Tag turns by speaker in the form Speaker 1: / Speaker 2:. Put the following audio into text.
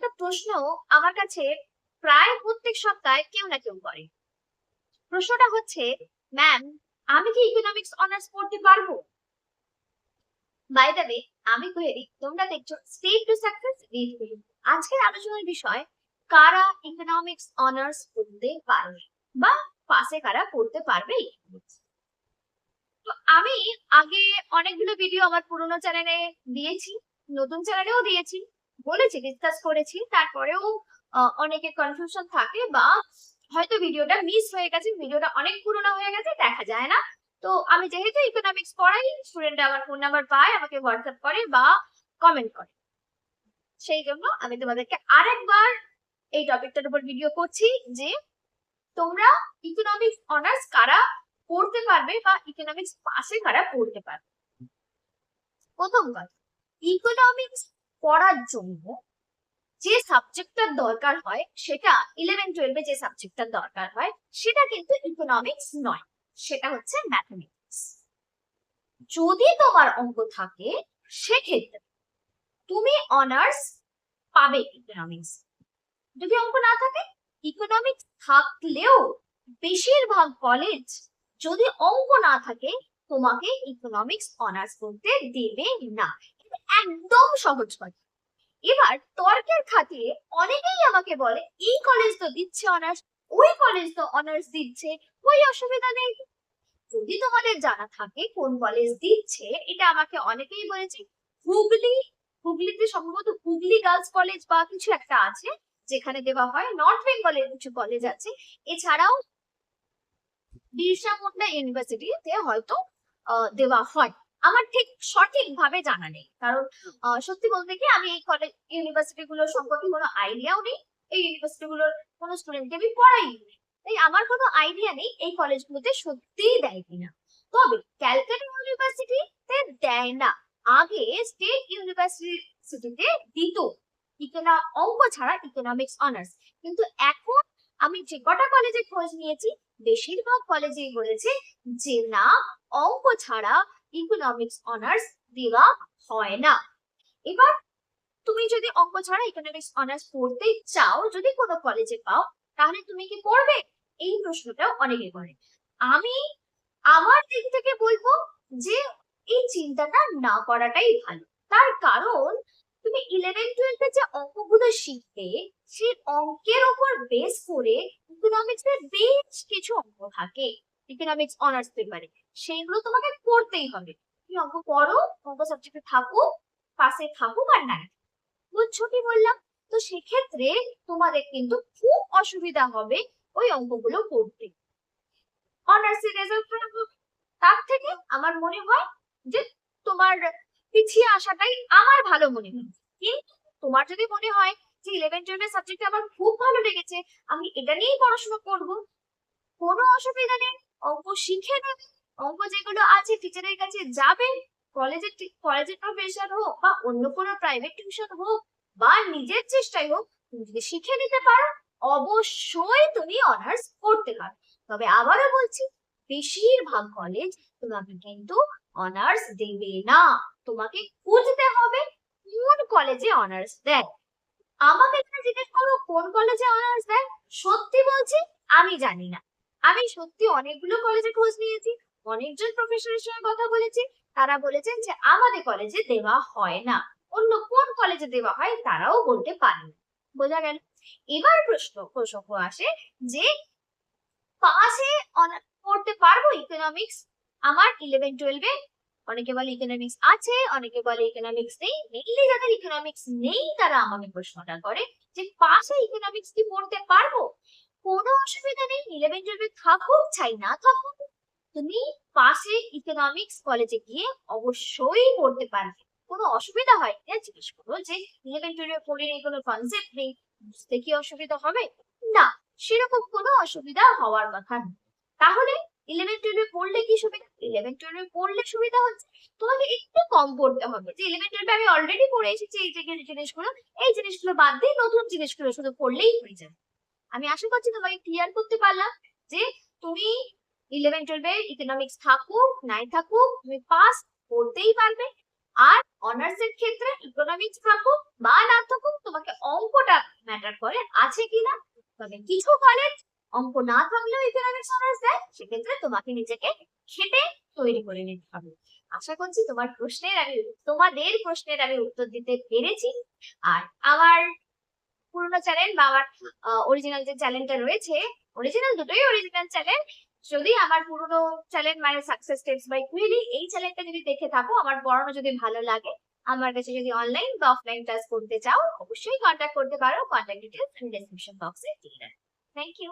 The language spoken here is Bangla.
Speaker 1: একটা প্রশ্ন আমার কাছে প্রায় প্রত্যেক সপ্তাহে কেউ না কেউ করে। প্রশ্নটা হচ্ছে, ম্যাম, আমি কি ইকোনমিক্স অনার্স পড়তে পারব? বাই দ্য আমি কোয়েরি তোমরা দেখছ স্টেপ টু সাকসেস রিড করি আলোচনার বিষয়, কারা ইকোনমিক্স অনার্স পড়তে পারবে বা পাশে কারা পড়তে পারবে আমি আগে অনেকগুলো ভিডিও আমার পুরোনো চ্যানেলে দিয়েছি, নতুন চ্যানেলেও দিয়েছি। বলেছি ডিসকাস করেছি তারপরেও আহ, অনেকের কনফিউশন থাকে বা হয়তো ভিডিওটা মিস হয়ে গেছে ভিডিওটা অনেক পুরোনো হয়ে গেছে দেখা যায় না। তো আমি যেহেতু ইকোনমিক্স পড়াই স্টুডেন্ট আমার ফোন নাম্বার পায় আমাকে হোয়াটসঅ্যাপ করে বা কমেন্ট করে। সেই জন্য আমি তোমাদেরকে আরেকবার এই টপিকটার উপর ভিডিও করছি যে তোমরা ইকোনমিক্স অনার্স কারা পড়তে পারবে বা ইকোনমিক্স পাশে কারা পড়তে পারবে। প্রথম কথা ইকোনমিক্স পড়ার জন্য যে সাবজেক্টটার দরকার হয়, সেটা ইলেভেন টুয়েলভে যে সাবজেক্টটার দরকার হয়, সেটা কিন্তু ইকোনমিক্স নয়। সেটা হচ্ছে ম্যাথমেটিক্স যদি তোমার অঙ্ক থাকে, সেক্ষেত্রে তুমি অনার্স পাবে ইকোনমিক্স যদি অঙ্ক না থাকে ইকোনমিক্স থাকলেও বেশিরভাগ কলেজ যদি অঙ্ক না থাকে, তোমাকে ইকোনমিক্স অনার্স করতে দেবে না। একদম সহজ কথা এবার তর্কের খাতিরে অনেকেই আমাকে বলে, এই কলেজ তো দিচ্ছে অনার্স ওই কলেজ তো অনার্স দিচ্ছে, ওই অসুবিধা নেই। যদি তোমাদের জানা থাকে কোন কলেজ দিচ্ছে, এটা আমাকে অনেকেই বলেছে, হুগলি, হুগলিতে সম্ভবত হুগলি গার্লস কলেজ বা কিছু একটা আছে, যেখানে দেওয়া হয় নর্থ বেঙ্গলের কিছু কলেজ আছে। এছাড়াও বিরসা মুন্ডা ইউনিভার্সিটিতে হয়তো দেওয়া হয়। আমার ঠিক সঠিক ভাবে জানা নেই। কারণ সত্যি বলতে কি আমি এই কলেজ ইউনিভার্সিটি গুলোর সম্পর্কে কোনো আইডিয়াও নেই। এই ইউনিভার্সিটি গুলোর কোনো স্টুডেন্টকে আমি পড়াই তাই আমার কোনো আইডিয়া নেই এই কলেজগুলোতে সত্যিই দেয় কিনা। তবে ক্যালকাটা ইউনিভার্সিটিতে দেয় না। আগে স্টেট ইউনিভার্সিটিতে দিত। ইকোনা অঙ্ক ছাড়া ইকোনমিক্স অনার্স কিন্তু এখন আমি যে কটা কলেজে খোঁজ নিয়েছি বেশিরভাগ কলেজেই বলেছে যে না অঙ্ক ছাড়া ইকোনমিক্স অনার্স দেওয়া হয় না। এবার তুমি যদি অঙ্ক ছাড়া ইকোনমিক্স অনার্স পড়তে চাও, যদি কোনো কলেজে পাও, তাহলে তুমি কি পড়বে? এই প্রশ্নটাও অনেকে করে। আমি আমার দিক থেকে বলব যে, এই চিন্তাটা না করাটাই ভালো। তার কারণ, তুমি ইলেভেন টুয়েলভে যে অঙ্কগুলো শিখবে, সেই অঙ্কের উপর বেস করে ইকোনমিক্স এর বেশ কিছু অঙ্ক থাকে। ইকোনমিক্স অনার্স পেপারে সেইগুলো তোমাকে পড়তেই হবে। তুমি অঙ্ক পড়ো, অঙ্ক সাবজেক্টে থাকো পাশে থাকুক আর নাই বুঝছ কি বললাম? তো সেক্ষেত্রে তোমাদের কিন্তু খুব অসুবিধা হবে ওই অঙ্কগুলো করতে অনার্স এর রেজাল্ট খারাপ হবে। তার থেকে আমার মনে হয় যে তোমার পিছিয়ে আসাটাই আমার ভালো মনে হয়। কিন্তু তোমার যদি মনে হয় যে ইলেভেন টুয়েলভের সাবজেক্ট আমার খুব ভালো লেগেছে, আমি এটা নিয়েই পড়াশোনা করব। কোনো অসুবিধা নেই। অঙ্ক শিখে নেবে। অঙ্ক যেগুলো আছে টিচারের কাছে যাবে। কলেজের কলেজের প্রফেশন হোক বা অন্য কোনো প্রাইভেট টিউশন হোক বা নিজের চেষ্টাই হোক যদি শিখে নিতে পারো, অবশ্যই তুমি অনার্স করতে পারো। তবে আবারও বলছি, বেশিরভাগ কলেজ তোমাকে কিন্তু অনার্স দেবে না। তোমাকে খুঁজতে হবে কোন কলেজে অনার্স দেয়। আমাকে জিজ্ঞেস করো, কোন কলেজে অনার্স দেয়? সত্যি বলছি, আমি জানি না। আমি সত্যি অনেকগুলো কলেজে খোঁজ নিয়েছি। অনেকজন প্রফেসরের সঙ্গে কথা বলেছি। তারা বলেছেন যে আমাদের কলেজে দেওয়া হয় না। অন্য কোন কলেজে দেওয়া হয় তারাও বলতে পারেন বোঝা গেল? এবার প্রশ্ন প্রসঙ্গ আসে যে পাশে পড়তে পারব ইকোনমিক্স আমার ইলেভেন টুয়েলভে অনেকে বলে ইকোনমিক্স আছে, অনেকে বলে ইকোনমিক্স নেই। মেইনলি যাদের ইকোনমিক্স নেই তারা আমাকে প্রশ্নটা করে যে পাশে ইকোনমিক্স কি পড়তে পারব? কোনো অসুবিধা নেই ইলেভেন টুয়েলভে থাকুক, চাই না থাকুক, তুমি পাশে ইকোনমিক্স কলেজে গিয়ে অবশ্যই পড়তে পারবে। কোনো অসুবিধা হয় না, জিজ্ঞেস করো যে ইলেভেন টুয়েলভে পড়ে নেই, কোনো কনসেপ্ট নেই, বুঝতে কি অসুবিধা হবে? না, সেরকম কোনো অসুবিধা হওয়ার কথা না তাহলে ইলেভেন টুয়েলভে পড়লে কি সুবিধা? ইলেভেন টুয়েলভে পড়লে সুবিধা হচ্ছে। তোমাকে একটু কম পড়তে হবে। যে ইলেভেন টুয়েলভে আমি অলরেডি পড়ে এসেছি, এই জিনিসগুলো এই জিনিসগুলো বাদ দিয়ে নতুন জিনিসগুলো শুধু পড়লেই হয়ে যাবে। আমি আশা করছি তোমাকে ক্লিয়ার করতে পারলাম যে তুমি ইলেভেন টুয়েলভে ইকোনমিক্স থাকুক নাই থাকুক, তুমি পাস করতেই পারবে। আর অনার্স এর ক্ষেত্রে ইকোনমিক্স থাকুক বা না থাকুক, তোমাকে অঙ্কটা ম্যাটার করে আছে কিনা, তবে কিছু কলেজ অঙ্ক না থাকলেও ইকোনমিক্স অনার্স দেয়, সেক্ষেত্রে তোমাকে নিজেকে খেটে তৈরি করে নিতে হবে। আশা করছি তোমার প্রশ্নের আমি, তোমাদের প্রশ্নের আমি উত্তর দিতে পেরেছি। আর পুরোনো চ্যানেল বা আমার অরিজিনাল যে চ্যানেলটা রয়েছে অরিজিনাল দুটোই অরিজিনাল চ্যানেল যদি আমার পুরোনো চ্যানেল মানে সাকসেস টিপস বাই কুইলি এই চ্যানেলটা যদি দেখে থাকো, আমার পড়ানো যদি ভালো লাগে, আমার কাছে যদি অনলাইন বা অফলাইন ক্লাস করতে চাও, অবশ্যই কন্ট্যাক্ট করতে পারো। কন্ট্যাক্ট ডিটেলস আমি ডেসক্রিপশন বক্সে দিয়ে থ্যাংক ইউ